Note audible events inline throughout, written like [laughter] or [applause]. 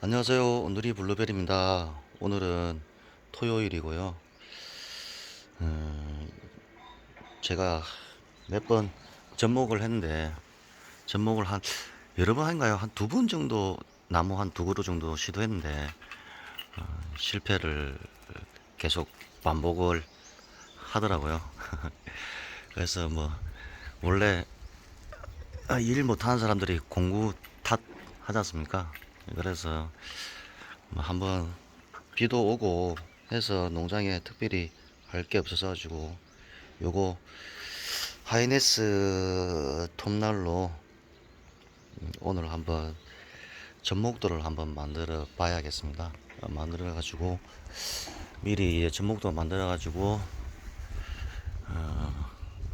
안녕하세요. 오늘이 블루벨입니다. 오늘은 토요일이고요. 음, 제가 몇 번 접목을 했는데 접목을 한 여러 번 한가요? 한 두 번 정도 나무 한 두 그루 정도 시도했는데 어, 실패를 계속 반복을 하더라고요. [laughs] 그래서 뭐 원래 아, 일 못하는 사람들이 공구 탓 하지 않습니까? 그래서 뭐 한번 비도 오고 해서 농장에 특별히 할 게 없어서 가지고 요거 하이네스 톱날로 음, 오늘 한번 접목도를 한번 만들어 봐야겠습니다. 어, 만들어 가지고 미리 이제 접목도 만들어 가지고 어,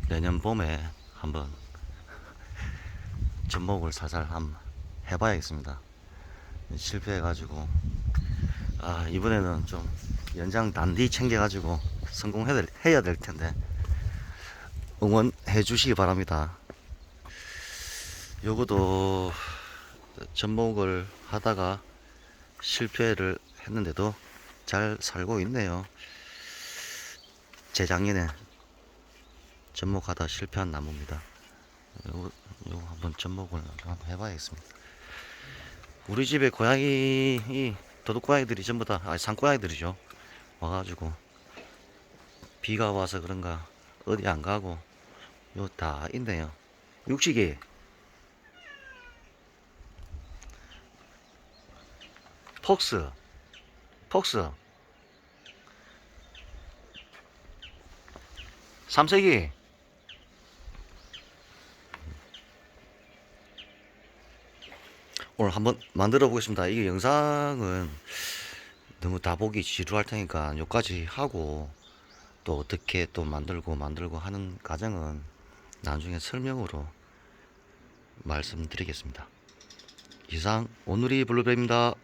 내년 봄에 한번 [laughs] 접목을 살살 한번 해봐야겠습니다. 실패해가지고 아 이번에는 좀 연장 단디 챙겨가지고 성공해야 될, 텐데 응원해 주시기 바랍니다. 요것도 접목을 하다가 실패를 했는데도 잘 살고 있네요. 재작년에 접목하다 실패한 나무입니다. 요거, 요거 한번 접목을 한번 해봐야겠습니다. 우리 집에 고양이, 이 도둑고양이들이 전부 다, 아, 산고양이들이죠. 와가지고, 비가 와서 그런가, 어디 안 가고, 요 다 있네요. 육식이. 폭스. 폭스. 삼색이. 오늘 한번 만들어 보겠습니다. 이게 영상은 너무 다 보기 지루할 테니까 여기까지 하고 또 어떻게 또 만들고 만들고 하는 과정은 나중에 설명으로 말씀드리겠습니다. 이상 오늘이 블루베입니다.